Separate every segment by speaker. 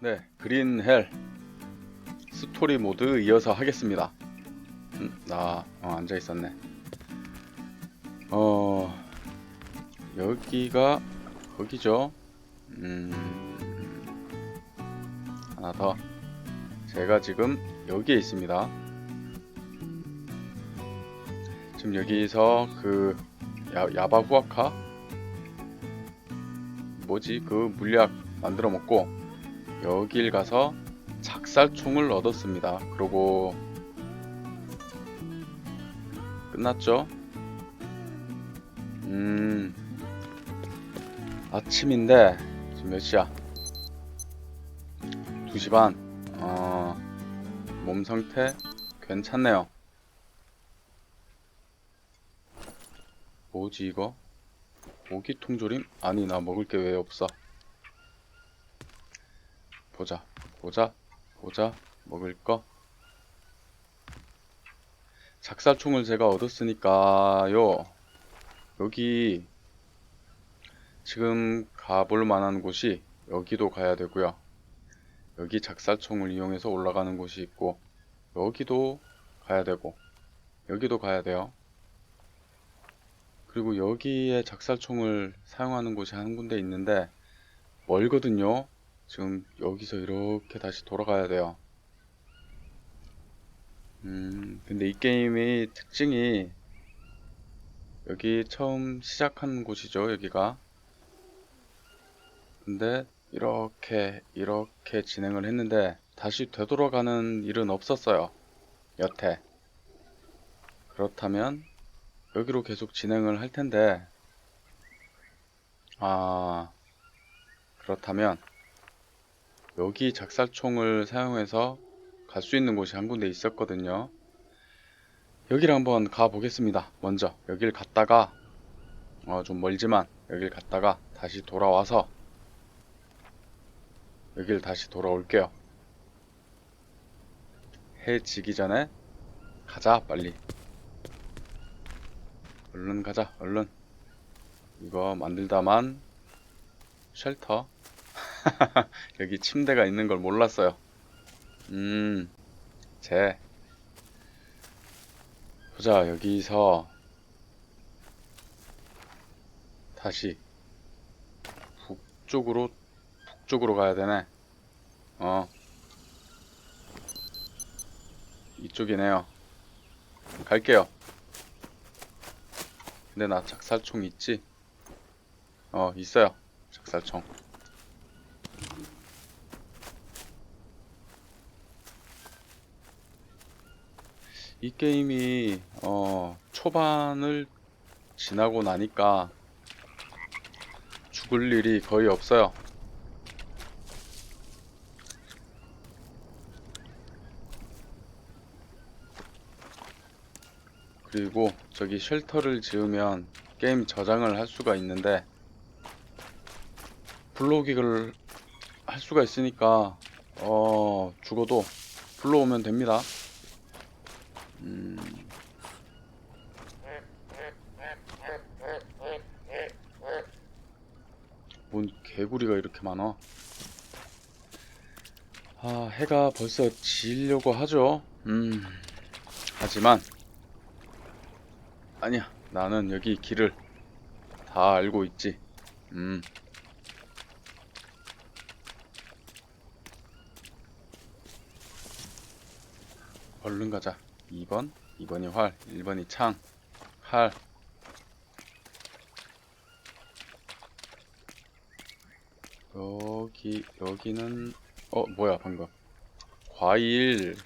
Speaker 1: 네, 그린헬 스토리 모드 이어서 하겠습니다. 음, 나 어, 앉아 있었네. 어 여기가 거기죠. 음 하나 더. 제가 지금 여기에 있습니다. 지금 여기서 그 야, 야바 후아카 뭐지 그 물약 만들어 먹고 여길 가서 작살총을 얻었습니다. 그러고 끝났죠? 음 아침인데 지금 몇 시야? 2시 반. 어, 몸 상태 괜찮네요. 뭐지 이거? 고기 통조림? 아니 나 먹을 게 왜 없어? 보자, 보자, 보자. 먹을 거. 작살총을 제가 얻었으니까요. 여기 지금 가볼 만한 곳이 여기도 가야 되고요. 여기 작살총을 이용해서 올라가는 곳이 있고 여기도 가야 되고 여기도 가야 돼요. 그리고 여기에 작살총을 사용하는 곳이 한 군데 있는데 멀거든요. 지금 여기서 이렇게 다시 돌아가야 돼요. 음, 근데 이 게임의 특징이 여기 처음 시작한 곳이죠, 여기가. 근데 이렇게, 이렇게 진행을 했는데 다시 되돌아가는 일은 없었어요. 여태. 그렇다면 여기로 계속 진행을 할 텐데, 아, 그렇다면 여기 작살총을 사용해서 갈 수 있는 곳이 한 군데 있었거든요. 여기를 한번 가 보겠습니다. 먼저 여길 갔다가 어, 좀 멀지만 여길 갔다가 다시 돌아와서 여길 다시 돌아올게요. 해 지기 전에 가자 빨리. 얼른 가자 얼른. 이거 만들다만 쉘터 여기 침대가 있는 걸 몰랐어요. 음, 제. 보자, 여기서 다시 북쪽으로, 북쪽으로 가야 되네. 어. 이쪽이네요. 갈게요. 근데 나 작살총 있지? 어, 있어요. 작살총. 이 게임이 어 초반을 지나고 나니까 죽을 일이 거의 없어요. 그리고 저기 쉘터를 지으면 게임 저장을 할 수가 있는데 불러오기를 할 수가 있으니까 어 죽어도 불러오면 됩니다. 음. 뭔 개구리가 이렇게 많아? 아, 해가 벌써 지려고 하죠. 음. 하지만 아니야. 나는 여기 길을 다 알고 있지. 음. 얼른 가자. 2번, 2번이 활, 1번이 창, 활. 여기, 여기는, 어, 뭐야, 방금. 과일.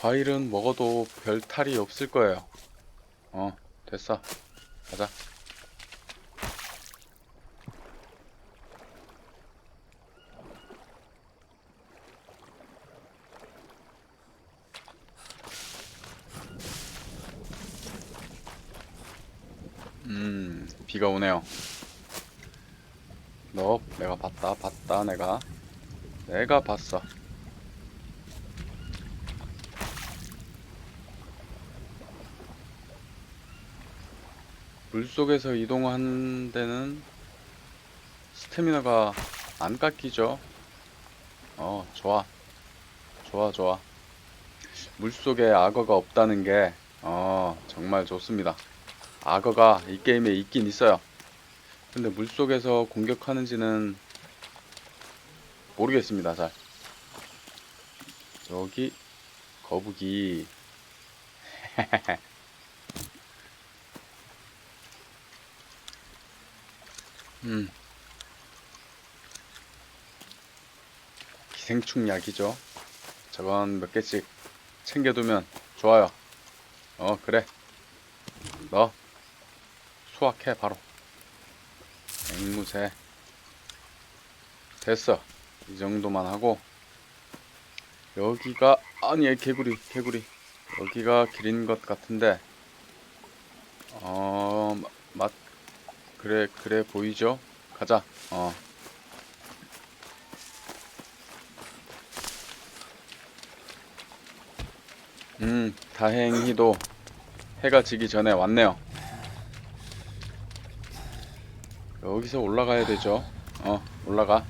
Speaker 1: 과일은 먹어도 별 탈이 없을 거예요. 어, 됐어. 가자. 음, 비가 오네요. 너, 내가 봤다, 봤다, 내가. 내가 봤어. 물 속에서 이동하는 데는 스태미너가 안 깎이죠? 어, 좋아. 좋아, 좋아. 물속에 악어가 없다는 게, 어, 정말 좋습니다. 악어가 이 게임에 있긴 있어요. 근데 물속에서 공격하는지는 모르겠습니다, 잘. 여기, 거북이. 음. 기생충 약이죠. 저건 몇 개씩 챙겨두면 좋아요. 어, 그래. 너 수확해 바로. 앵무새. 됐어. 이 정도만 하고 여기가 아니 개구리 개구리 여기가 길인 것 같은데 어 맛 그래 그래 보이죠? 가자. 어. 음, 다행히도 해가 지기 전에 왔네요. 여기서 올라가야 되죠. 어, 올라가.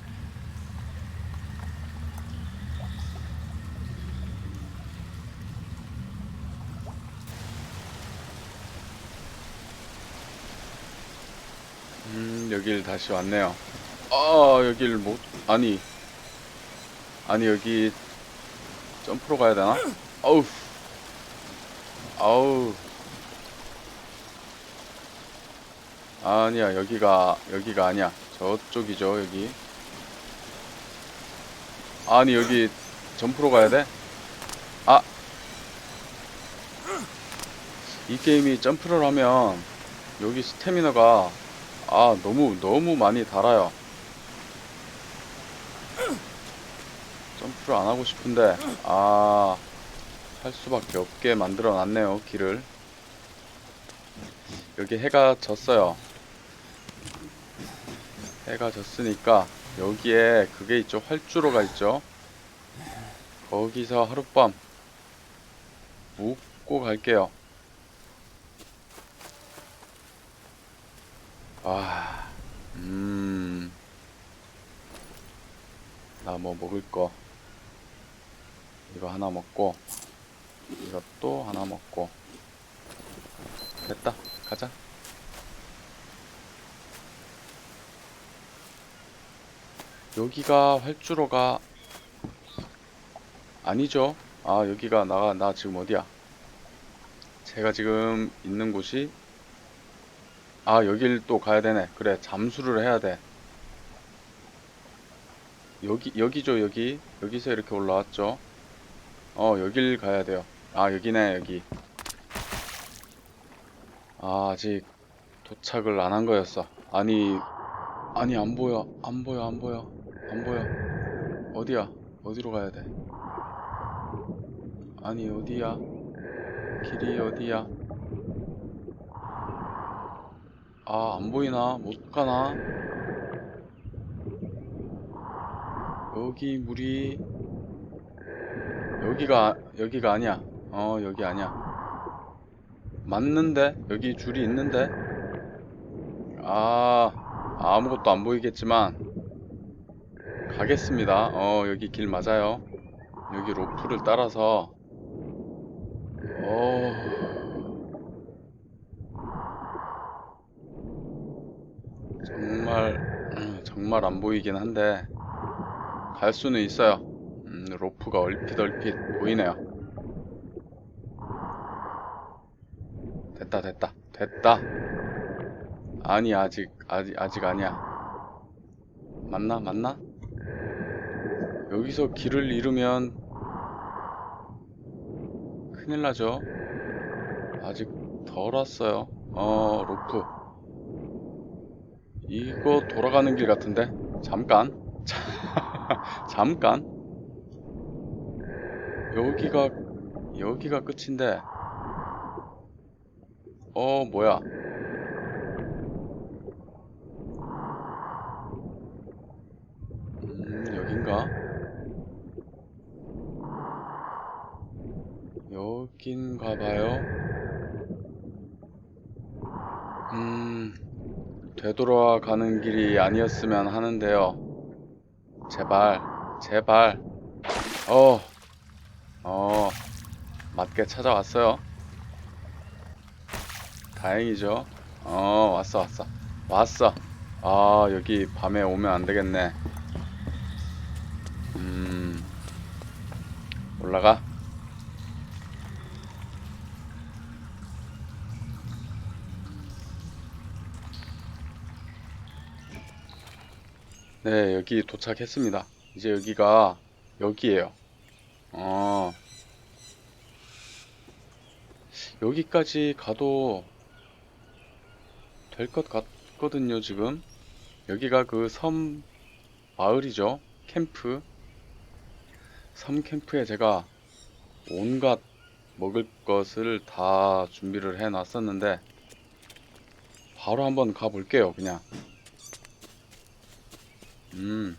Speaker 1: 음, 여길 다시 왔네요. 아, 여길 못, 아니. 아니, 여기 점프로 가야 되나? 어우. 아우. 아니야, 여기가, 여기가 아니야. 저쪽이죠, 여기. 아니, 여기 점프로 가야 돼? 아. 이 게임이 점프를 하면 여기 스태미너가 아, 너무, 너무 많이 달아요. 점프를 안 하고 싶은데, 아, 할 수밖에 없게 만들어 놨네요, 길을. 여기 해가 졌어요. 해가 졌으니까, 여기에 그게 있죠, 활주로가 있죠. 거기서 하룻밤 묵고 갈게요. 아, 음, 나 뭐 먹을 거. 이거 하나 먹고, 이것도 하나 먹고. 됐다. 가자. 여기가 활주로가 아니죠. 아, 여기가 나가, 나 지금 어디야? 제가 지금 있는 곳이 아, 여길 또 가야 되네. 그래, 잠수를 해야 돼. 여기, 여기죠, 여기. 여기서 이렇게 올라왔죠. 어, 여길 가야 돼요. 아, 여기네, 여기. 아, 아직 도착을 안 한 거였어. 아니, 아니, 안 보여. 안 보여, 안 보여. 안 보여. 어디야? 어디로 가야 돼? 아니, 어디야? 길이 어디야? 아, 안 보이나? 못 가나? 여기 물이 여기가 여기가 아니야. 어, 여기 아니야. 맞는데? 여기 줄이 있는데? 아, 아무것도 안 보이겠지만 가겠습니다. 어, 여기 길 맞아요. 여기 로프를 따라서 어, 정말 음, 정말 안 보이긴 한데 갈 수는 있어요. 음, 로프가 얼핏 얼핏 보이네요. 됐다 됐다 됐다. 아니 아직 아직 아직 아니야. 맞나 맞나? 여기서 길을 잃으면 큰일 나죠. 아직 덜 왔어요. 어 로프. 이거 돌아가는 길 같은데? 잠깐. 잠깐. 여기가, 여기가 끝인데. 어, 뭐야. 음, 여긴가? 여긴가 봐요. 음, 되돌아가는 길이 아니었으면 하는데요. 제발, 제발. 어, 어, 맞게 찾아왔어요. 다행이죠. 어, 왔어, 왔어. 왔어. 아, 여기 밤에 오면 안 되겠네. 음, 올라가. 네, 여기 도착했습니다. 이제 여기가 여기에요. 어, 여기까지 가도 될 것 같거든요, 지금. 여기가 그 섬 마을이죠. 캠프. 섬 캠프에 제가 온갖 먹을 것을 다 준비를 해 놨었는데, 바로 한번 가볼게요, 그냥. 음,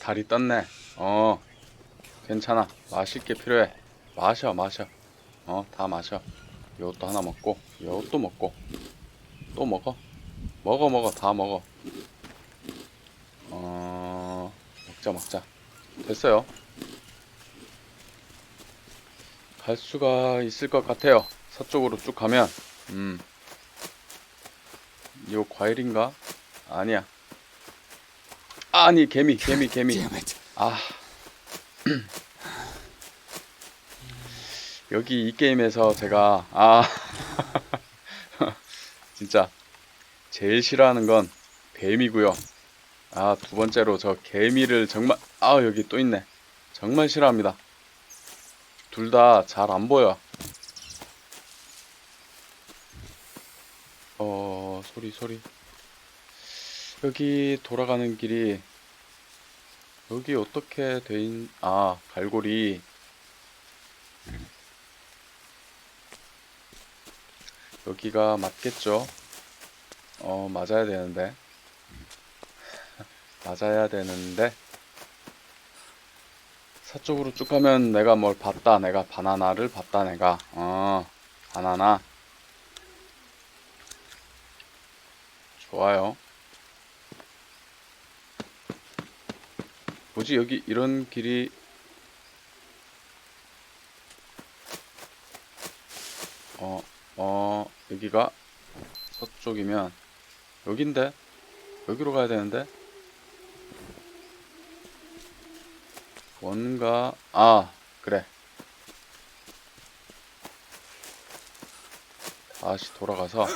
Speaker 1: 달이 떴네. 어, 괜찮아. 마실 게 필요해. 마셔, 마셔. 어, 다 마셔. 이것도 하나 먹고, 이것도 먹고, 또 먹어. 먹어, 먹어, 다 먹어. 어, 먹자, 먹자. 됐어요. 갈 수가 있을 것 같아요. 서쪽으로 쭉 가면, 음, 이거 과일인가? 아니야. 아니, 개미, 개미, 개미. 아. 여기 이 게임에서 제가, 아. 진짜, 제일 싫어하는 건 뱀이고요. 아, 두 번째로 저 개미를 정말, 아, 여기 또 있네. 정말 싫어합니다. 둘 다 잘 안 보여. 어, 소리, 소리. 여기 돌아가는 길이 여기 어떻게 돼 있... 아, 갈고리. 여기가 맞겠죠? 어, 맞아야 되는데. 맞아야 되는데. 서쪽으로 쭉 가면 내가 뭘 봤다. 내가 바나나를 봤다, 내가. 어, 바나나. 좋아요. 뭐지 여기 이런 길이. 어, 어, 여기가 서쪽이면 여긴데? 여기로 가야 되는데? 뭔가 아 그래. 다시 돌아가서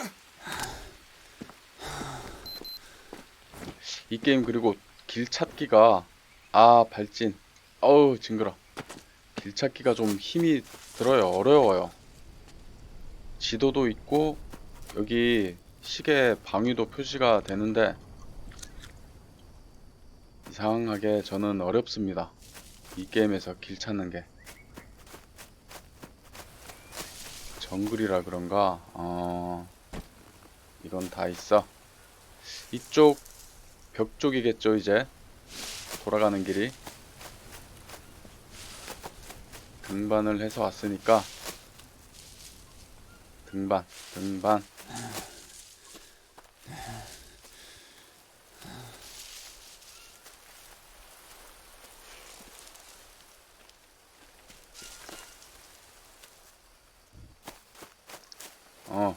Speaker 1: 이 게임 그리고 길 찾기가 아, 발진. 어우, 징그러. 길 찾기가 좀 힘이 들어요. 어려워요. 지도도 있고, 여기 시계 방위도 표시가 되는데, 이상하게 저는 어렵습니다. 이 게임에서 길 찾는 게. 정글이라 그런가? 어, 이건 다 있어. 이쪽 벽 쪽이겠죠, 이제. 돌아가는 길이 등반을 해서 왔으니까 등반 등반. 어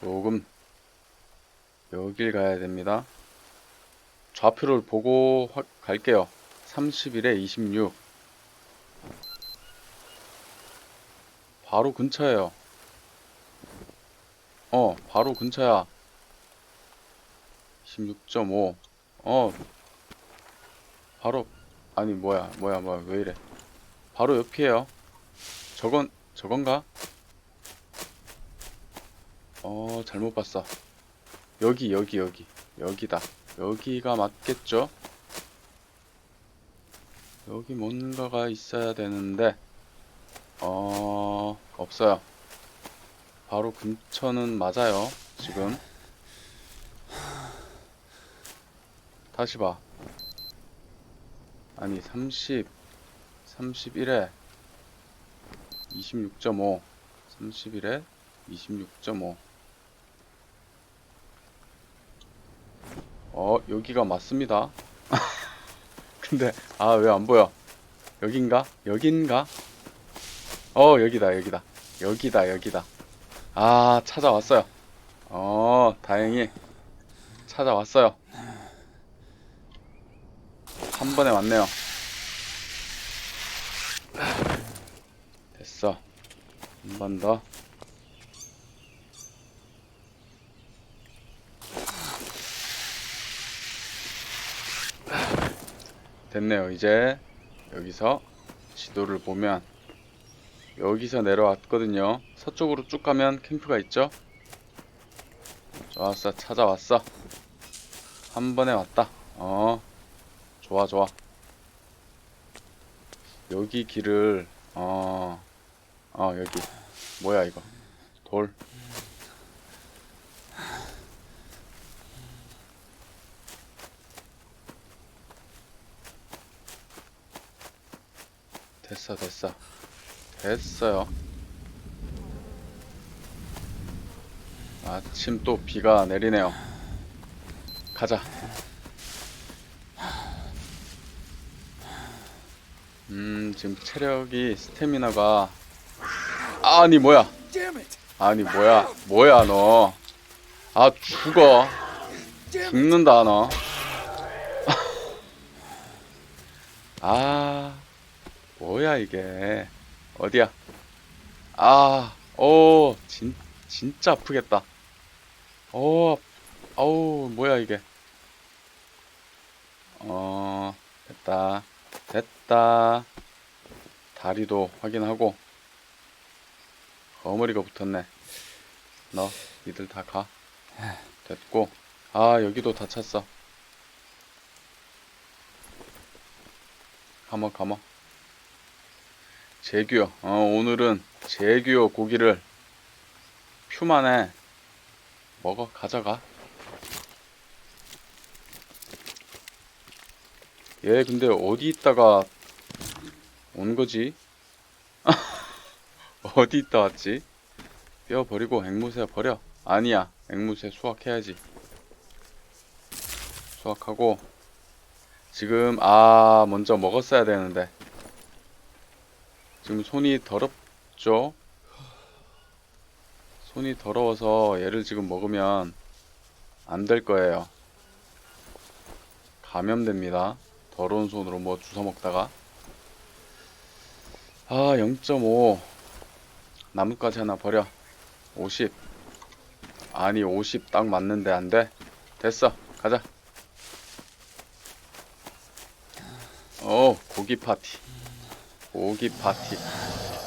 Speaker 1: 조금 여길 가야 됩니다 좌표를 보고 확 갈게요. 31에 26. 바로 근처에요. 어, 바로 근처야. 26.5. 어, 바로, 아니, 뭐야, 뭐야, 뭐야, 왜 이래. 바로 옆이에요. 저건, 저건가? 어, 잘못 봤어. 여기, 여기, 여기. 여기다. 여기가 맞겠죠? 여기 뭔가가 있어야 되는데 어... 없어요. 바로 근처는 맞아요 지금. 다시 봐. 아니 30 31에 26.5 31에 26.5 어, 여기가 맞습니다. 근데, 아, 왜 안 보여? 여긴가? 여긴가? 어, 여기다, 여기다. 여기다, 여기다. 아, 찾아왔어요. 어, 다행히 찾아왔어요. 한 번에 왔네요. 됐어. 한 번 더. 됐네요. 이제 여기서 지도를 보면 여기서 내려왔거든요. 서쪽으로 쭉 가면 캠프가 있죠? 좋았어. 찾아왔어. 한 번에 왔다. 어. 좋아, 좋아. 여기 길을, 어, 어, 여기. 뭐야, 이거. 돌. 됐어, 됐어. 됐어요. 아침 또 비가 내리네요. 가자. 음, 지금 체력이 스태미나가 아니 뭐야? 아니 뭐야? 뭐야 너? 아 죽어. 죽는다 너. 아 뭐야 이게 어디야? 아, 오, 진 진짜 아프겠다. 어, 아우 뭐야 이게? 어, 됐다, 됐다. 다리도 확인하고 거머리가 붙었네. 너 니들 다 가. 됐고, 아 여기도 다 찼어. 가머 가머. 제규어. 어, 오늘은 제규어 고기를 퓨만에 먹어 가져가. 얘 근데 어디 있다가 온 거지? 어디 있다 왔지? 뼈 버리고 앵무새 버려. 아니야. 앵무새 수확해야지. 수확하고 지금 아 먼저 먹었어야 되는데 지금 손이 더럽죠? 손이 더러워서 얘를 지금 먹으면 안 될 거예요. 감염됩니다. 더러운 손으로 뭐 주워 먹다가. 아, 0.5. 나뭇가지 하나 버려. 50. 아니, 50 딱 맞는데 안 돼? 됐어. 가자. 어, 고기 파티. 고기 파티.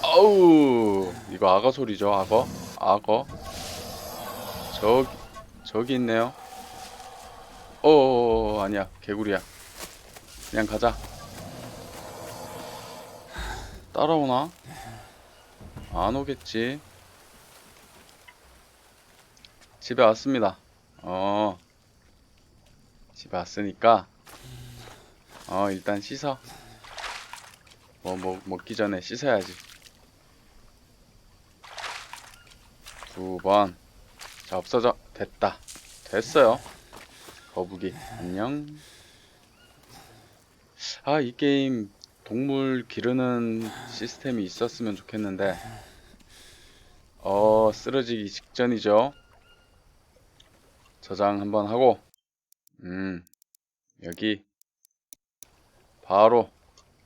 Speaker 1: 아우, 이거 악어 소리죠, 악어? 악어. 저기, 저기 있네요. 어, 아니야, 개구리야. 그냥 가자. 따라오나? 안 오겠지. 집에 왔습니다. 어, 집에 왔으니까, 어, 일단 씻어. 뭐, 뭐, 먹기 전에 씻어야지. 두 번. 자, 없어져. 됐다. 됐어요. 거북이. 안녕. 아, 이 게임 동물 기르는 시스템이 있었으면 좋겠는데. 어, 쓰러지기 직전이죠. 저장 한번 하고. 음, 여기. 바로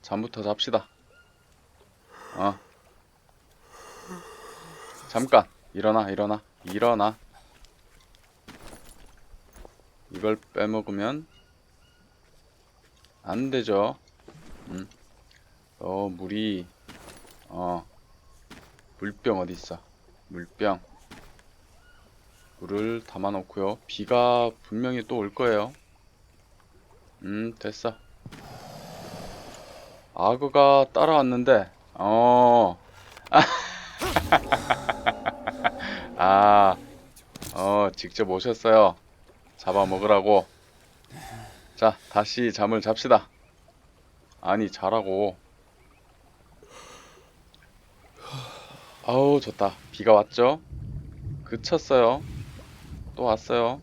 Speaker 1: 잠부터 잡시다. 어. 잠깐. 일어나, 일어나, 일어나. 이걸 빼먹으면 안 되죠. 음. 어, 물이, 어, 물병 어디 있어? 물병. 물을 담아 놓고요. 비가 분명히 또 올 거예요. 음, 됐어. 악어가 따라왔는데, 어, 아, 어, 직접 오셨어요. 잡아먹으라고. 자, 다시 잠을 잡시다. 아니, 자라고. 아우, 좋다. 비가 왔죠? 그쳤어요. 또 왔어요.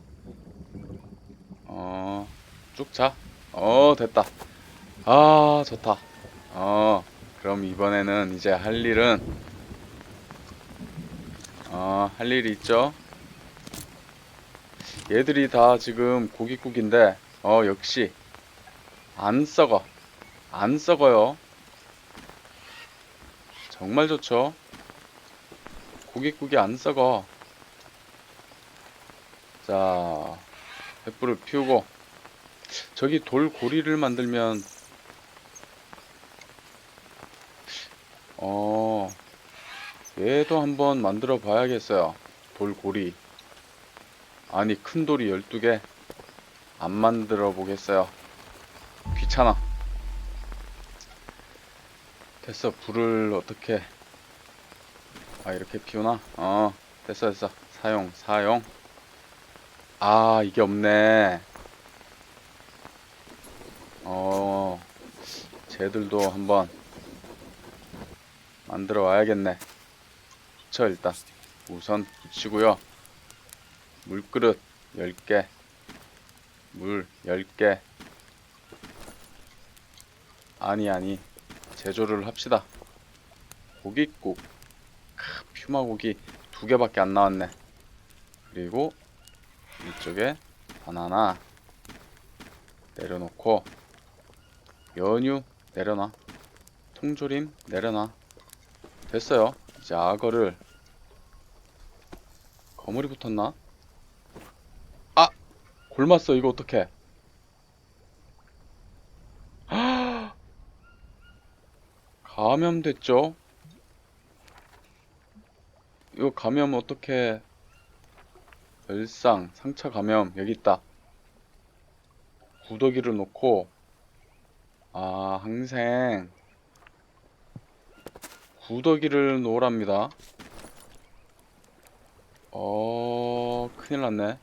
Speaker 1: 어, 쭉 자. 어, 됐다. 아, 좋다. 어, 그럼 이번에는 이제 할 일은, 어, 할 일이 있죠? 얘들이 다 지금 고깃국인데, 어, 역시, 안 썩어. 안 썩어요. 정말 좋죠? 고깃국이 안 썩어. 자, 횃불을 피우고, 저기 돌고리를 만들면, 어, 얘도 한번 만들어 봐야겠어요. 돌고리. 아니, 큰 돌이 12개. 안 만들어 보겠어요. 귀찮아. 됐어. 불을 어떻게. 아, 이렇게 피우나? 어, 됐어, 됐어. 사용, 사용. 아, 이게 없네. 어, 쟤들도 한번 만들어 와야겠네. 붙여, 일단. 우선 붙이고요. 물그릇 10개. 물 10개. 아니, 아니. 제조를 합시다. 고깃국. 크, 퓨마고기 두 개밖에 안 나왔네. 그리고 이쪽에 바나나 내려놓고 연유 내려놔 통조림 내려놔 됐어요 이제 악어를 거물이 붙었나? 아! 골맞어 이거 어떡해 감염됐죠? 이거 감염 어떻게 열상, 상처 감염 여기 있다. 구더기를 놓고 아 항생 구더기를 놓으랍니다. 어 큰일 났네.